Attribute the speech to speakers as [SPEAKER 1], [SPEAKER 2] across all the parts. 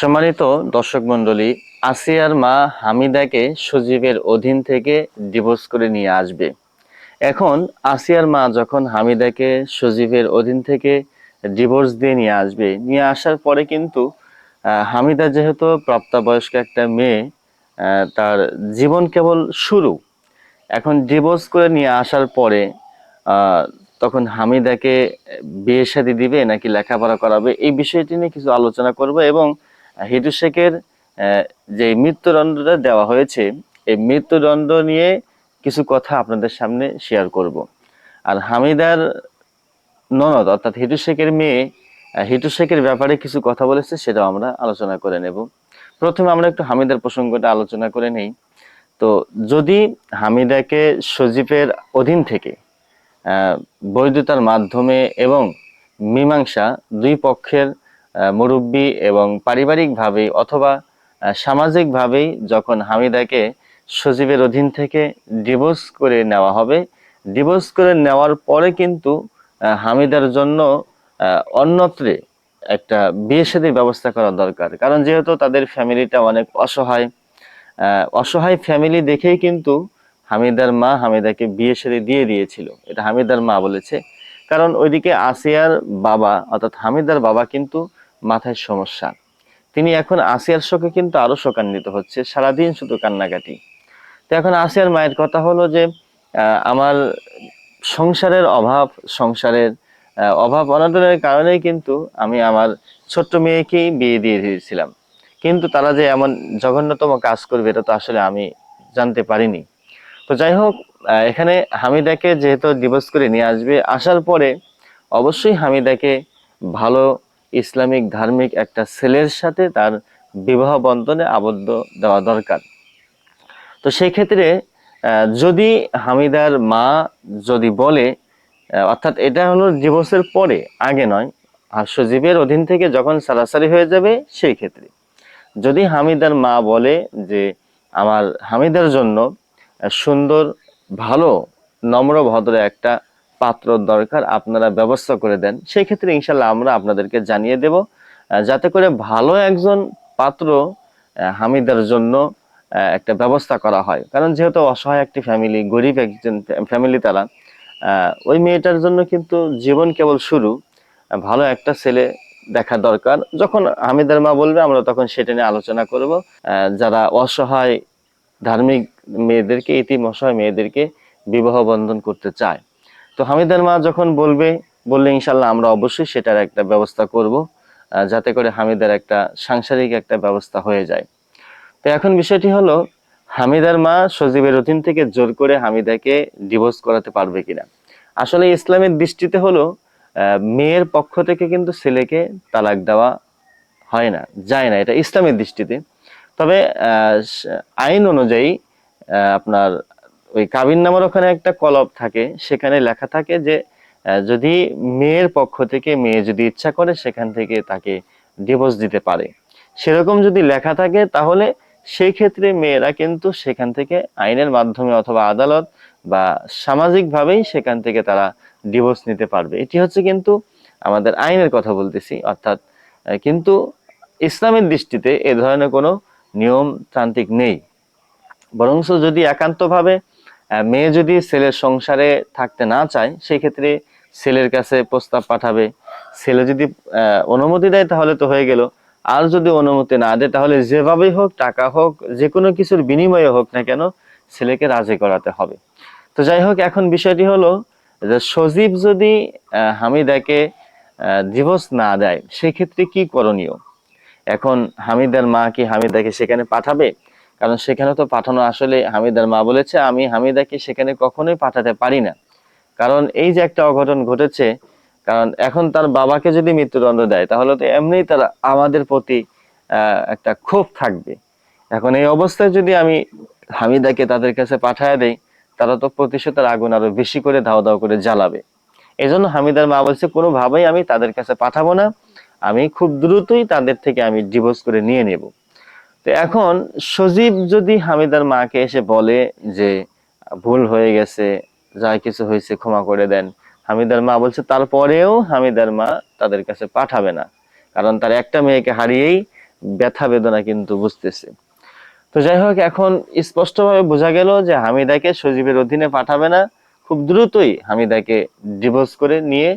[SPEAKER 1] সম্মানিত দর্শক মণ্ডলী আসিয়ার মা হামিদাকে সজীবের অধীন থেকে ডিভোর্স করে নিয়ে আসবে। এখন আসিয়ার মা যখন হামিদাকে সজীবের অধীন থেকে ডিভোর্স দিয়ে নিয়ে আসবে, নিয়ে আসার পরে কিন্তু হামিদা যেহেতু প্রাপ্তবয়স্ক একটা মেয়ে তার জীবন কেবল শুরু। এখন ডিভোর্স করে নিয়ে আসার পরে তখন হামিদাকে বিয়ে শাদী দিবে নাকি লেখাপড়া করাবে, এই বিষয়টি নিয়ে কিছু আলোচনা করব এবং হিটু শেখের যে মৃত্যুদণ্ডটা দেওয়া হয়েছে, এই মৃত্যুদণ্ড নিয়ে কিছু কথা আপনাদের সামনে শেয়ার করব। আর হামিদার ননদ, অর্থাৎ হিটু শেখের মেয়ে হিটু শেখের ব্যাপারে কিছু কথা বলেছে, সেটাও আমরা আলোচনা করে নেব। প্রথমে আমরা একটু হামিদার প্রসঙ্গটা আলোচনা করে নেই। তো যদি হামিদাকে সজীবের অধীন থেকে বৈধতার মাধ্যমে এবং মীমাংসা দুই পক্ষের মুরব্বী এবং পারিবারিকভাবে অথবা সামাজিকভাবেই যখন হামিদাকে সজীবের অধীন থেকে ডিভোর্স করে নেওয়া হবে ডিভোর্স করে নেওয়ার পরে কিন্তু হামিদার জন্য অন্যত্রে একটা বিয়ে শাদীর ব্যবস্থা করা দরকার। কারণ যেহেতু তাদের ফ্যামিলিটা অনেক অসহায় অসহায় ফ্যামিলি দেখেই কিন্তু হামিদার মা হামিদাকে বিয়ে শাদী দিয়ে দিয়েছিল। এটা হামিদার মা বলেছে। কারণ ওইদিকে আসিয়ার বাবা, অর্থাৎ হামিদার বাবা কিন্তু মাথায় সমস্যা। তিনি এখন আসিয়ার শোকে কিন্তু আরও শোকান্বিত হচ্ছে, সারাদিন শুধু কান্নাকাটি। তো এখন আসিয়ার মায়ের কথা হলো যে আমার সংসারের অভাব সংসারের অভাব অনটনের কারণেই কিন্তু আমি আমার ছোট্ট মেয়েকেই বিয়ে দিয়ে দিয়েছিলাম। কিন্তু তারা যে এমন জঘন্যতম কাজ করবে, এটা তো আসলে আমি জানতে পারিনি। তো যাই হোক এখানে হামিদাকে যেহেতু ডিভোর্স করে নিয়ে আসবে, আসার পরে অবশ্যই হামিদাকে ভালো ইসলামিক, ধার্মিক একটা ছেলের সাথে তার বিবাহ বন্ধনে আবদ্ধ দেওয়া দরকার। তো সেই ক্ষেত্রে যদি হামিদার মা যদি বলে অর্থাৎ এটা হলো ডিভোর্সের পরে, আগে নয়, আর সজীবের অধীন থেকে যখন সারাসারি হয়ে যাবে, সেই ক্ষেত্রে। যদি হামিদার মা বলে যে, আমার হামিদার জন্য সুন্দর, ভালো, নম্র, ভদ্র একটা পাত্র দরকার, আপনারা ব্যবস্থা করে দেন। সেই ক্ষেত্রে ইনশাল্লাহ আমরা আপনাদেরকে জানিয়ে দেব যাতে করে ভালো একজন পাত্র হামিদার জন্য একটা ব্যবস্থা করা হয়। কারণ যেহেতু অসহায় একটি ফ্যামিলি গরিব একজন ফ্যামিলি তারা ওই মেয়েটার জন্য কিন্তু জীবন কেবল শুরু। ভালো একটা ছেলে দেখা দরকার। যখন হামিদার মা বলবে, আমরা তখন সেটা নিয়ে আলোচনা করব। যারা অসহায় ধার্মিক মেয়েদেরকে, ইতিম অসহায় মেয়েদেরকে বিবাহ বন্ধন করতে চায়। তো হামিদের মা যখন বলবে, বললে ইনশাল্লাহ আমরা অবশ্যই সেটার একটা ব্যবস্থা করব যাতে করে হামিদের একটা সাংসারিক একটা ব্যবস্থা হয়ে যায়। তো এখন বিষয়টি হলো, হামিদার মা সজীবের অধীন থেকে জোর করে হামিদাকে ডিভোর্স করাতে পারবে কিনা। আসলে ইসলামের দৃষ্টিতে হলো মেয়ের পক্ষ থেকে কিন্তু ছেলেকে তালাক দেওয়া হয় না, যায় না, এটা ইসলামের দৃষ্টিতে। তবে আইন অনুযায়ী আপনার ওই কাবিন নামার ওখানে একটা কলব থাকে, সেখানে লেখা থাকে যে যদি মেয়ের পক্ষ থেকে মেয়ে যদি ইচ্ছা করে সেখান থেকে তাকে ডিভোর্স দিতে পারে। সেরকম যদি লেখা থাকে, তাহলে সেই ক্ষেত্রে মেয়েরা কিন্তু সেখান থেকে আইনের মাধ্যমে অথবা আদালত বা সামাজিকভাবেই সেখান থেকে তারা ডিভোর্স নিতে পারবে। এটি হচ্ছে কিন্তু আমাদের আইনের কথা বলতেছি, অর্থাৎ কিন্তু ইসলামের দৃষ্টিতে এ ধরনের কোনো নিয়ম তান্ত্রিক নেই। বরংস যদি একান্তভাবে মেয়ে যদি ছেলের সংসারে থাকতে না চায় সেই ক্ষেত্রে ছেলের কাছে প্রস্তাব পাঠাবে। ছেলে যদি অনুমতি দেয় তাহলে তো হয়ে গেল। আর যদি অনুমতি না দেয়, তাহলে যেভাবেই হোক, টাকা হোক যে কোনো কিছুর বিনিময়ে হোক না কেন, ছেলেকে রাজি করাতে হবে। তো যাই হোক, এখন বিষয়টি হলো যে সজীব যদি হামিদাকে ডিভোর্স না দেয়, সেক্ষেত্রে কি করণীয়? এখন হামিদার মা কি হামিদাকে সেখানে পাঠাবে? কারণ সেখানে তো পাঠানো আসলে হামিদার মা বলেছে, আমি হামিদাকে সেখানে কখনোই পাঠাতে পারি না। কারণ এই যে একটা অঘটন ঘটেছে, কারণ এখন তার বাবাকে যদি মৃত্যুদণ্ড দেয়, তাহলে তো এমনিই তার আমাদের প্রতি একটা ক্ষোভ থাকবে। এখন এই অবস্থায় যদি আমি হামিদাকে তাদের কাছে পাঠায় দেই, তারা তো প্রতিশোধের আগুন আরও বেশি করে ধাও ধাও করে জ্বালাবে। এই জন্য হামিদার মা বলছে, কোনোভাবেই আমি তাদের কাছে পাঠাবো না, আমি খুব দ্রুতই তাদের থেকে আমি ডিভোর্স করে নিয়ে নেব। তো এখন সজীব যদি হামিদার মাকে এসে বলে যে, ভুল হয়ে গেছে, যা কিছু হয়েছে ক্ষমা করে দেন। হামিদার মা বলছে, তারপরেও হামিদার মা তাদের কাছে পাঠাবে না। কারণ তার একটা মেয়েকে হারিয়েই ব্যথা বেদনা কিন্তু বুঝতেছে। তো যাই হোক, এখন স্পষ্টভাবে বোঝা গেল যে হামিদাকে সজীবের অধীনে পাঠাবে না। খুব দ্রুতই হামিদাকে ডিভোর্স করে নিয়ে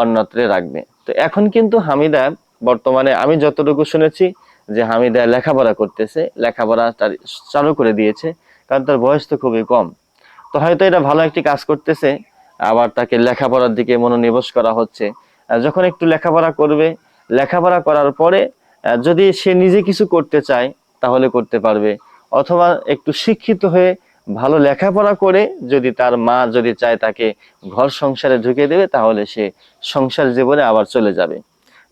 [SPEAKER 1] অন্যত্রে রাখবে। তো এখন কিন্তু হামিদা বর্তমানে, আমি যতটুকু শুনেছি যে হামিদা লেখাপড়া করতেছে, লেখাপড়া তার চালু করে দিয়েছে, কারণ তার বয়স তো খুবই কম। তো হয়তো এটা ভালো একটি কাজ করতেছে, আবার তাকে লেখাপড়ার দিকে মনোনিবেশ করা হচ্ছে। যখন একটু লেখাপড়া করবে, লেখাপড়া করার পরে যদি সে নিজে কিছু করতে চায়, তাহলে করতে পারবে। অথবা একটু শিক্ষিত হয়ে ভালো লেখাপড়া করে যদি তার মা যদি চায় তাকে ঘর সংসারে ঢুকে দেবে, তাহলে সে সংসার জীবনে আবার চলে যাবে।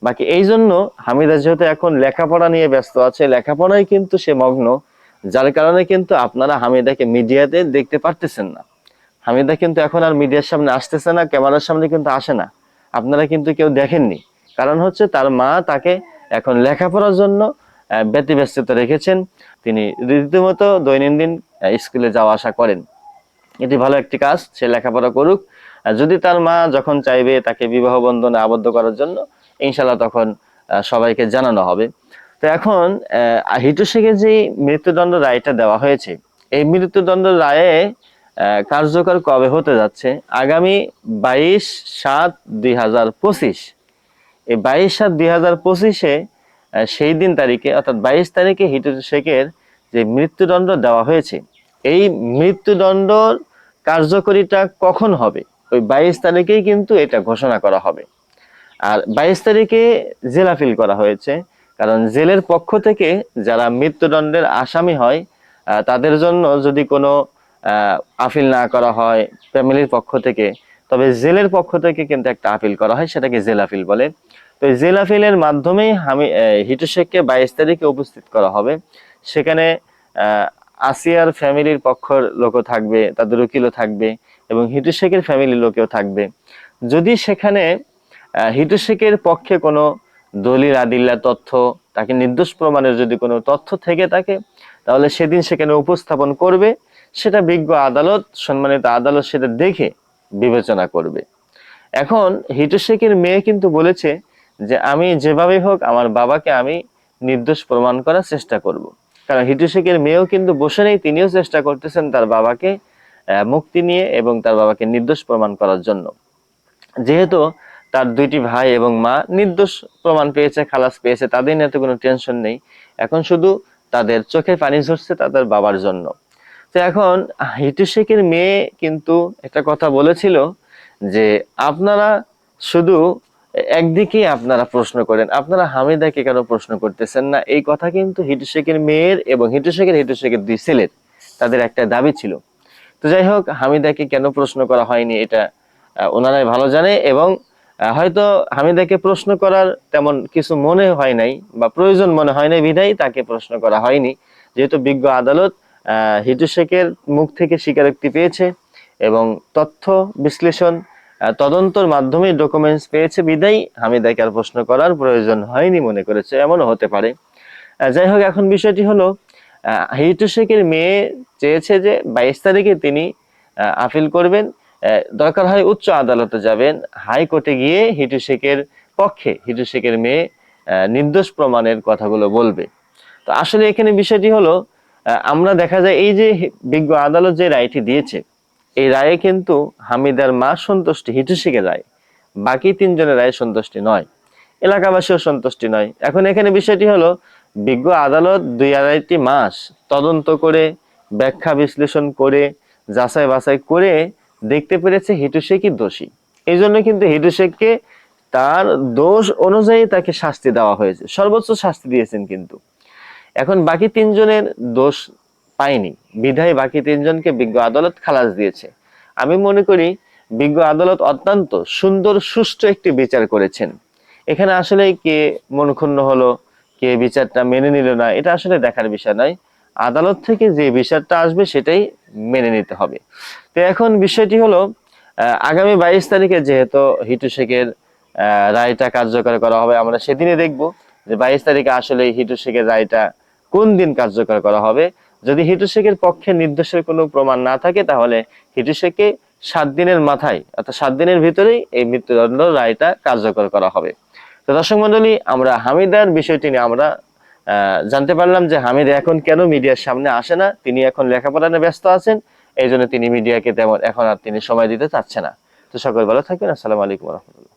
[SPEAKER 1] বাকি এই জন্য হামিদা যেহেতু এখন লেখাপড়া নিয়ে ব্যস্ত আছে, লেখাপড়ায় কিন্তু সে মগ্ন, যার কারণে কিন্তু আপনারা হামিদাকে মিডিয়াতে দেখতে পারতেছেন না। হামিদা কিন্তু এখন আর মিডিয়ার সামনে আসতেছে না, ক্যামেরার সামনে কিন্তু আসে না। আপনারা কিন্তু কেউ দেখেননি। কারণ হচ্ছে তার মা তাকে এখন লেখাপড়ার জন্য ব্যতিব্যস্ত রেখেছেন। তিনি রীতিমতো দৈনন্দিন স্কুলে যাওয়া আসা করেন। এটি ভালো একটি কাজ, সে লেখাপড়া করুক। যদি তার মা যখন চাইবে তাকে বিবাহ বন্ধনে আবদ্ধ করার জন্য ইনশাল্লাহ তখন সবাইকে জানানো হবে। তো এখন হিটু শেখের যে মৃত্যুদণ্ড রায়টা দেওয়া হয়েছে, এই মৃত্যুদণ্ড রায়ে কার্যকর কবে হতে যাচ্ছে? আগামী বাইশ সাত দুই হাজার পঁচিশ। এই বাইশ সাত দুই হাজার পঁচিশে সেই দিন তারিখে, অর্থাৎ বাইশ তারিখে হিটু শেখের যে মৃত্যুদণ্ড দেওয়া হয়েছে, এই মৃত্যুদণ্ড কার্যকরিতা কখন হবে? ওই বাইশ তারিখেই কিন্তু এটা ঘোষণা করা হবে। আর বাইশ তারিখে জেল আপিল করা হয়েছে। কারণ জেলের পক্ষ থেকে যারা মৃত্যুদণ্ডের আসামি হয় তাদের জন্য যদি কোনো আপিল না করা হয় ফ্যামিলির পক্ষ থেকে তবে জেলের পক্ষ থেকে কিন্তু একটা আপিল করা হয় সেটাকে জেল আপিল বলে। তো এই জেল আপিলের মাধ্যমেই আহ, হিটু শেখকে বাইশ তারিখে উপস্থিত করা হবে। সেখানে আসিয়ার ফ্যামিলির পক্ষর লোকও থাকবে তাদের উকিলও থাকবে এবং হিটু শেখের ফ্যামিলির লোকেও থাকবে। যদি সেখানে আহ, হিটু পক্ষে কোনো দলিল আদিল্লা তথ্য তাকে নির্দোষ প্রমাণের যদি কোনো তথ্য থেকে থাকে তাহলে সেদিন সেখানে উপস্থাপন করবে সেটা বিজ্ঞ আদালত সম্মানিত আদালত সেটা দেখে বিবেচনা করবে এখন হিটু শেখের মেয়ে কিন্তু বলেছে যে আমি যেভাবেই হোক আমার বাবাকে আমি নির্দোষ প্রমাণ করার চেষ্টা করব। কারণ হিটু শেখের মেয়েও কিন্তু বসে নেই তিনিও চেষ্টা করতেছেন তার বাবাকে মুক্তি নিয়ে এবং তার বাবাকে নির্দোষ প্রমাণ করার জন্য যেহেতু তার দুইটি ভাই এবং মা নির্দোষ প্রমাণ পেয়েছে, খালাস পেয়েছে, তাদের নিয়ে তো কোনো টেনশন নেই। এখন শুধু তাদের চোখে পানি ঝরছে তাদের বাবার জন্য। তো এখন হিটু শেখের মেয়ে কিন্তু একটা কথা বলেছিল যে, আপনারা শুধু একদিকে আপনারা প্রশ্ন করেন, আপনারা হামিদাকে কেন প্রশ্ন করতেছেন না? এই কথা কিন্তু হিটু শেখের মেয়ের এবং হিটু শেখের হিটু শেখের দুই ছেলের তাদের একটা দাবি ছিল। তো যাই হোক, হামিদাকে কেন প্রশ্ন করা হয়নি এটা ওনারাই ভালো জানে এবং হয়তো হামিদাকে প্রশ্ন করার তেমন কিছু মনে হয় নাই বা প্রয়োজন মনে হয় নাই বিধায় তাকে প্রশ্ন করা হয়নি। যেহেতু বিজ্ঞ আদালত হিটু শেখের মুখ থেকে স্বীকারোক্তি পেয়েছে এবং তথ্য বিশ্লেষণ তদন্তর মাধ্যমে ডকুমেন্টস পেয়েছে বিদায় হামিদাকে আর প্রশ্ন করার প্রয়োজন হয়নি মনে করেছে, এমনও হতে পারে। যাই হোক, এখন বিষয়টি হলো হিটু শেখের মেয়ে চেয়েছে যে বাইশ তারিখে তিনি আপিল করবেন। দরকার হয় উচ্চ আদালতে যাবেন, হাইকোর্টে গিয়ে হিটু শেখের পক্ষে, হিটু শেখের মেয়ে নির্দোষ প্রমাণের কথাগুলো বলবে। তো আসলে এখানে বিষয়টি হলো আমরা দেখা যায় এই যে বিজ্ঞ আদালত যে রায়টি দিয়েছে, এই রায়ে কিন্তু হামিদার মা সন্তুষ্টি, হিটু শেখের রায়। বাকি তিনজনের রায় সন্তুষ্টি নয়। এলাকাবাসীও সন্তুষ্টি নয়। এখন এখানে বিষয়টি হলো, বিজ্ঞ আদালত দুই আড়াইটি মাস তদন্ত করে, ব্যাখ্যা বিশ্লেষণ করে যাচাই বাছাই করে দেখতে পেরেছে হিটু শেখই দোষী। এই জন্য কিন্তু হিটু শেখকে তার দোষ অনুযায়ী তাকে শাস্তি দেওয়া হয়েছে। সর্বোচ্চ শাস্তি দিয়েছেন কিন্তু। এখন বাকি তিনজনের দোষ পায়নি। বিধায় বাকি তিনজনকে বিজ্ঞ আদালত খালাস দিয়েছে। আমি মনে করি বিজ্ঞ আদালত অত্যন্ত সুন্দর, সুষ্ঠু একটি বিচার করেছেন। এখানে আসলে কে মন ক্ষুণ্ণ হলো, কে বিচারটা মেনে নিল না, এটা আসলে দেখার বিষয় নয়। আদালত থেকে যে বিচারটা আসবে সেটাই মেনে নিতে হবে। তো এখন বিষয়টি হলো আগামী বাইশ তারিখে যেহেতু হিটু শেখের রায়টা কার্যকর করা হবে, আমরা সেদিনে দেখব যে বাইশ তারিখে আসলে হিটু শেখের রায়টা কোন দিন কার্যকর করা হবে। যদি হিটু শেখের পক্ষে নির্দোষের কোনো প্রমাণ না থাকে, তাহলে হিটু শেখকে সাত দিনের মাথায়, অর্থাৎ সাত দিনের ভিতরেই এই মৃত্যুদণ্ড রায়টা কার্যকর করা হবে। তো দর্শক মন্ডলী আমরা হামিদার, বিষয়টি নিয়ে আমরা জানতে পারলাম যে হামিদ এখন কেন মিডিয়ার সামনে আসে না? তিনি এখন লেখাপড়া ব্যস্ত আছেন এই জন্য তিনি মিডিয়াকে তেমন এখন আর তিনি সময় দিতে চাচ্ছে না। তো সকল ভালো থাকবেন, আসসালামু আলাইকুম রহমতুল্লাহ।